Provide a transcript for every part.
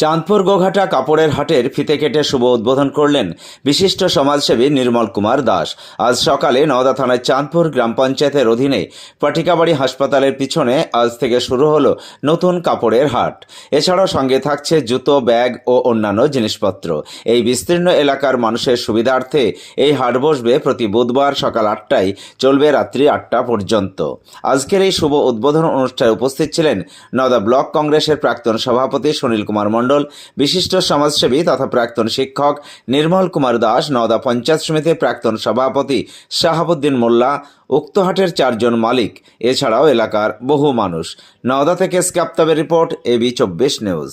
চাঁদপুর গোঘাটা কাপড়ের হাটের ফিতে কেটে শুভ উদ্বোধন করলেন বিশিষ্ট সমাজসেবী নির্মল কুমার দাস। আজ সকালে নওদা থানার চাঁদপুর গ্রাম পঞ্চায়েতের অধীনে পাটিকাবাড়ি হাসপাতালের পিছনে আজ থেকে শুরু হলো নতুন কাপড়ের হাট। এছাড়াও সঙ্গে থাকছে জুতো, ব্যাগ ও অন্যান্য জিনিসপত্র। এই বিস্তীর্ণ এলাকার মানুষের সুবিধার্থে এই হাট বসবে প্রতি বুধবার সকাল আটটায়, চলবে রাত্রি আটটা পর্যন্ত। আজকের এই শুভ উদ্বোধন অনুষ্ঠানে উপস্থিত ছিলেন নওদা ব্লক কংগ্রেসের প্রাক্তন সভাপতি সুনীল কুমার মণ্ডল। বিশিষ্ট সমাজসেবী তথা প্রাক্তন শিক্ষক নির্মল কুমার দাস, নওদা পঞ্চায়েত সমিতির প্রাক্তন সভাপতি শাহাবুদ্দিন মোল্লা, উক্তহাটের চারজন মালিক। এছাড়াও এলাকার বহু মানুষ। নওদা থেকে স্ক্যাপ্তাবের রিপোর্ট এবি চব্বিশ নিউজ।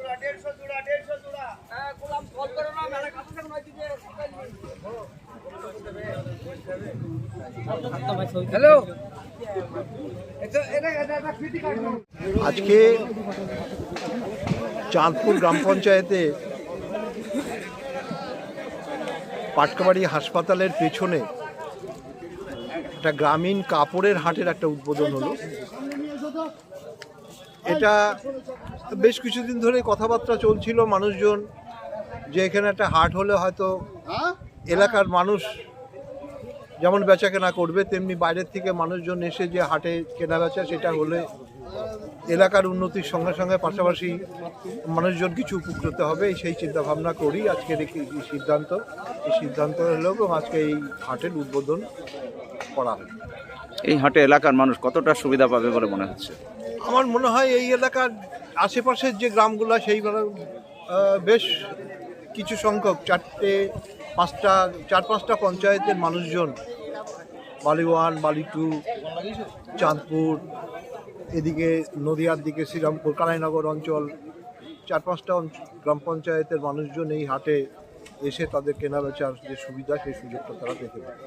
হ্যালো আজকে চাঁদপুর গ্রাম পঞ্চায়েতে পাটকাবাড়ি হাসপাতালের পেছনে একটা গ্রামীণ কাপড়ের হাটের একটা উদ্বোধন হলো। এটা বেশ কিছুদিন ধরে কথাবার্তা চলছিল মানুষজন যে এখানে একটা হাট হলে হয়তো এলাকার মানুষ যেমন বেচা কেনা করবে তেমনি বাইরের থেকে মানুষজন এসে যে হাটে কেনা বেচা সেটা হলে এলাকার উন্নতির সঙ্গে সঙ্গে পাশাপাশি মানুষজন কিছু উপকৃত হবে সেই চিন্তা ভাবনা করি। আজকের এই এই সিদ্ধান্ত এই সিদ্ধান্ত হলো এবং আজকে এই হাটের উদ্বোধন করা হবে। এই হাটে এলাকার মানুষ কতটা সুবিধা পাবে বলে মনে হচ্ছে? আমার মনে হয় এই এলাকার আশেপাশের যে গ্রামগুলো সেইগুলো বেশ কিছু সংখ্যক চারটে পাঁচটা চার পাঁচটা পঞ্চায়েতের মানুষজন বালি ওয়ান বালি টু চাঁদপুর এদিকে নদিয়ার দিকে শ্রীরামপুর কালাইনগর অঞ্চল চার পাঁচটা গ্রাম পঞ্চায়েতের মানুষজন এই হাটে এসে তাদের কেনা বেচার যে সুবিধা সেই সুযোগটা তারা পেতে পারে।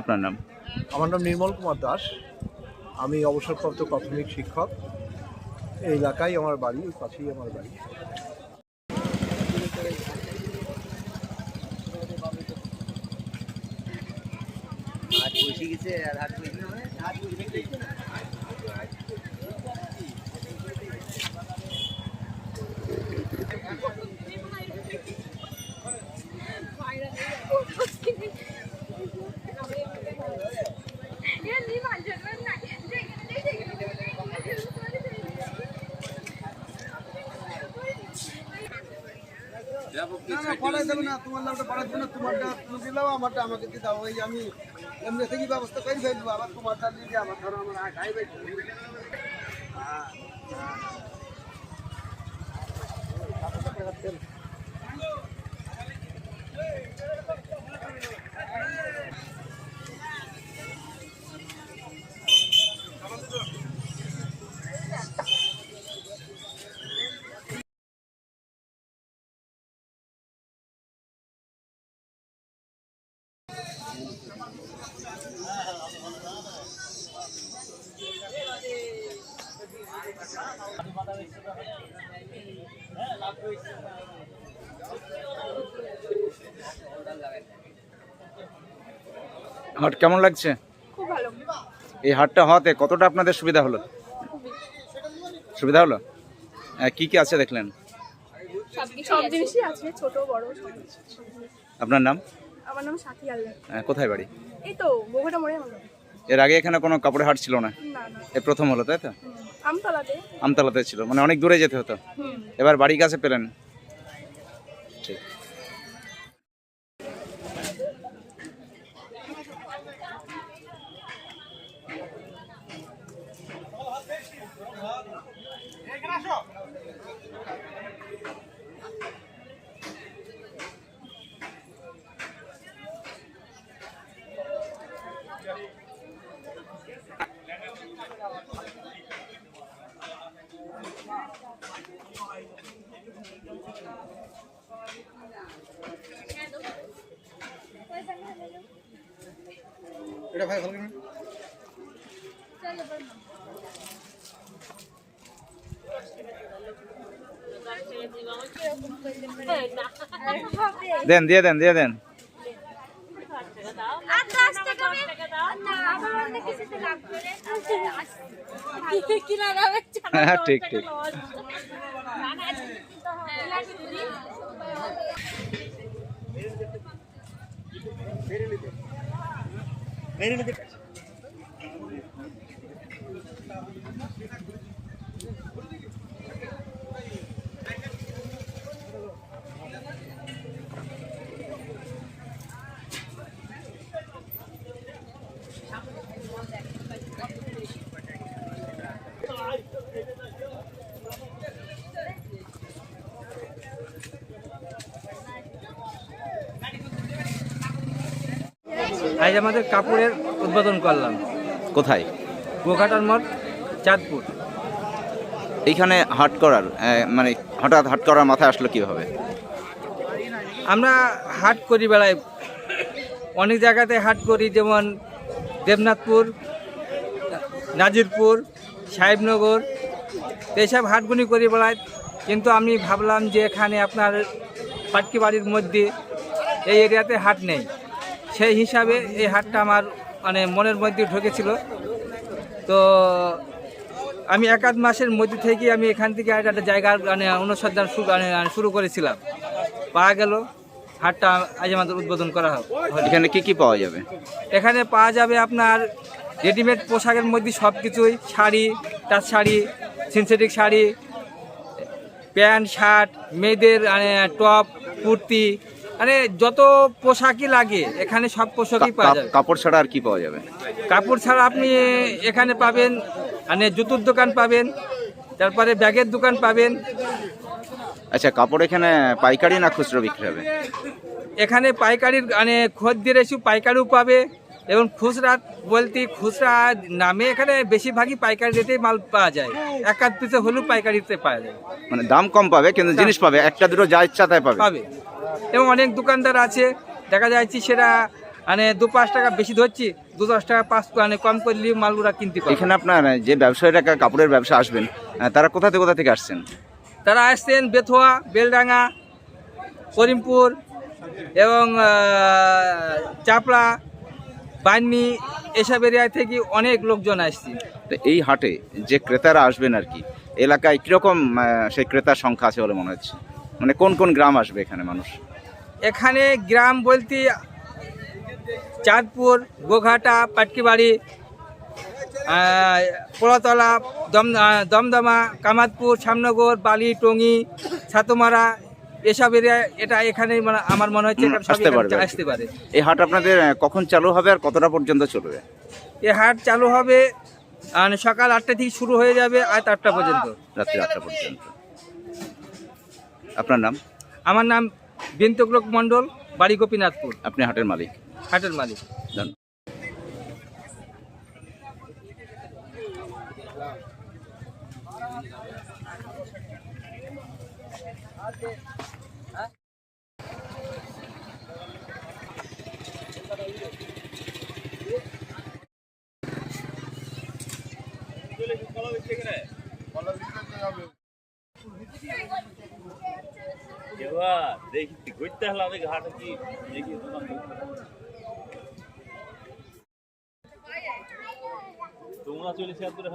আপনার নাম? আমার নাম নির্মল কুমার দাস। আমি অবসরপ্রাপ্ত প্রাথমিক শিক্ষক। এই এলাকায় আমার বাড়ি পাশেই আমার বাড়ি। পড়াই দেবে না। তোমার নামটা পড়াই দেবে না তোমারটা তুমি দিলাও আমারটা আমাকে দিয়ে দাও ওই আমি এমনি থেকে ব্যবস্থা করে ফেলব। আবার তোমারটা নিয়ে আবার ধরো আমার খাইবে হাট কেমন লাগছে? খুব ভালো। এই হাটটা হওয়াতে কতটা আপনাদের সুবিধা হলো? সুবিধা হলো? হ্যাঁ, কি কি আছে দেখলেন? সব জিনিসই আছে ছোট বড় সব আপনার নাম? আমার নাম সাথী আল্লাহ হ্যাঁ, কোথায় বাড়ি? এই তো গোঘাটা মোড়ে আমার এর আগে এখানে কোনো কাপড়ের হাট ছিল না? না না। এ প্রথম হলো তাই তো? আমতলাতে। আমতলাতে ছিল মানে অনেক দূরে যেতে হতো। এবার বাড়ির কাছে পেলেন? এটা ভাই ভালো দেন দিয়ে দেন দিয়ে দেন। আর দশ টাকা না আবার অনেক কিছুতে লাভ করে কিনা দামে হ্যাঁ ঠিক ঠিক আজ আমাদের কাপড়ের উদ্বোধন করলাম। কোথায়? গোঘাটার মঠ চাঁদপুর। এইখানে হাট করার মানে হঠাৎ হাট করার মাথায় আসলো কীভাবে? আমরা হাট করি বেলায় অনেক জায়গাতে হাট করি যেমন দেবনাথপুর নাজিরপুর সাহেবনগর এইসব হাটগুলি করি বেড়াই কিন্তু আমি ভাবলাম যে এখানে আপনার পাটকি বাড়ির মধ্যে এই এরিয়াতে হাট নেই। সেই হিসাবে এই হাটটা আমার মানে মনের মধ্যে ঢুকেছিল। তো আমি এক আধ মাসের মধ্যে থেকে আমি এখান থেকে একটা জায়গার মানে অনুসন্ধান শুরু মানে শুরু করেছিলাম। পাওয়া গেল হাটটা আজ আমাদের উদ্বোধন করা হলো এখানে কি কি পাওয়া যাবে? এখানে পাওয়া যাবে আপনার রেডিমেড পোশাকের মধ্যে সব কিছুই শাড়ি তার sari synthetic sari pant shirt মেয়েদের মানে, টপ কুর্তি মানে যত পোশাকই লাগে এখানে সব পোশাকই পাওয়া যাবে। কাপড় ছাড়া আর কি পাওয়া যাবে? কাপড় ছাড়া আপনি এখানে পাবেন মানে জুতোর দোকান পাবেন তারপরে ব্যাগের দোকান পাবেন। আচ্ছা কাপড় এখানে পাইকারি না খুচরো বিক্রি হবে? এখানে পাইকারির মানে খদ্দের এসে পাইকারিও পাবে এবং খুচরা বলতে খুচরা নামে এখানে বেশিরভাগই পাইকারি রেটেই মাল পাওয়া যায়। এক আধ পিসে হলেও পাইকারিতে পাওয়া যায়। মানে দাম কম পাবে কিন্তু জিনিস পাবে। একটা দুটো যা ইচ্ছা তাই পাবে। পাবে। এবং অনেক দোকানদার আছে। দেখা যাচ্ছে সেটা মানে দু পাঁচ টাকা বেশি ধরছি দু দশ টাকা পাঁচ মানে কম করলে মালগুলা কিনতে পারে এখানে আপনার যে ব্যবসায়ীরা কাপড়ের ব্যবসা আসবেন তারা কোথা থেকে কোথা থেকে আসছেন? তারা আসছেন বেথুয়া বেলডাঙ্গা করিমপুর এবং চাপড়া বান্নি এসব এরিয়া থেকে অনেক লোকজন আসছে। তো এই হাটে যে ক্রেতারা আসবেন আর কি এলাকায় কীরকম সেই ক্রেতার সংখ্যা আছে বলে মনে হচ্ছে? মানে কোন কোন গ্রাম আসবে এখানে মানুষ? এখানে গ্রাম বলতে চাঁদপুর গোঘাটা পাটকিবাড়ি আহ, পোড়াতলা দম দমদমা কামাতপুর শ্যামনগর বালি টঙ্গি ছাতমারা এসব এরিয়া এটা এখানে মানে আমার মনে হচ্ছে আসতে পারবে। আসতে পারে। এই হাট আপনাদের কখন চালু হবে আর কতটা পর্যন্ত চলবে? এ হাট চালু হবে সকাল আটটা থেকে শুরু হয়ে যাবে আট আটটা পর্যন্ত। রাত্রি আটটা পর্যন্ত। আপনার নাম? আমার নাম বিন্তকলোক মণ্ডল বাড়ি গোপীনাথপুর। আপনি হাটের মালিক। হাটের মালিক। ধন্যবাদ। দেখি ঘুরতে হলাম ঘাটে কি দেখি তোমরা চলেছে আপনার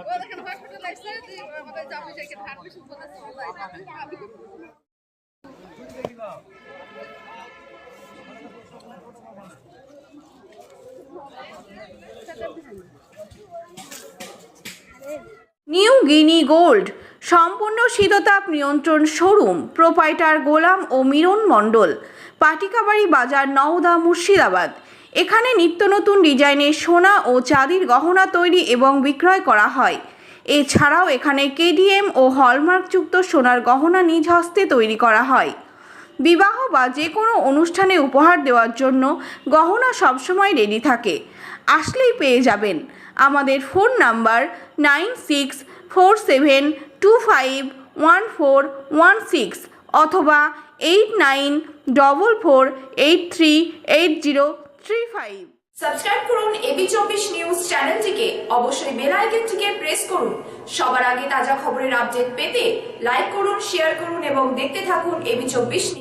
নিউ গিনি গোল্ড। সম্পূর্ণ শীততাপ নিয়ন্ত্রণ শোরুম, প্রোপাইটার গোলাম ও মিরন মণ্ডল, পাটিকাবাড়ি বাজার নওদা মুর্শিদাবাদ। এখানে নিত্য নতুন ডিজাইনের সোনা ও চাঁদির গহনা তৈরি এবং বিক্রয় করা হয়। এছাড়াও এখানে কেডিএম ও হলমার্কযুক্ত সোনার গহনা নিজ হস্তে তৈরি করা হয়। বিবাহ বা যে কোনো অনুষ্ঠানে উপহার দেওয়ার জন্য গহনা সবসময় রেডি থাকে। আসলেই পেয়ে যাবেন। আমাদের phone number nine six four seven two five one four one six অথবা eight nine double four eight three eight zero three five subscribe করুন এবি চব্বিশ নিউজ চ্যানেলটিকে। অবশ্যই বেল আইকনটিকে প্রেস করুন। সবার আগে তাজা খবরের আপডেট পেতে লাইক করুন, শেয়ার করুন এবং দেখতে থাকুন এবি চব্বিশ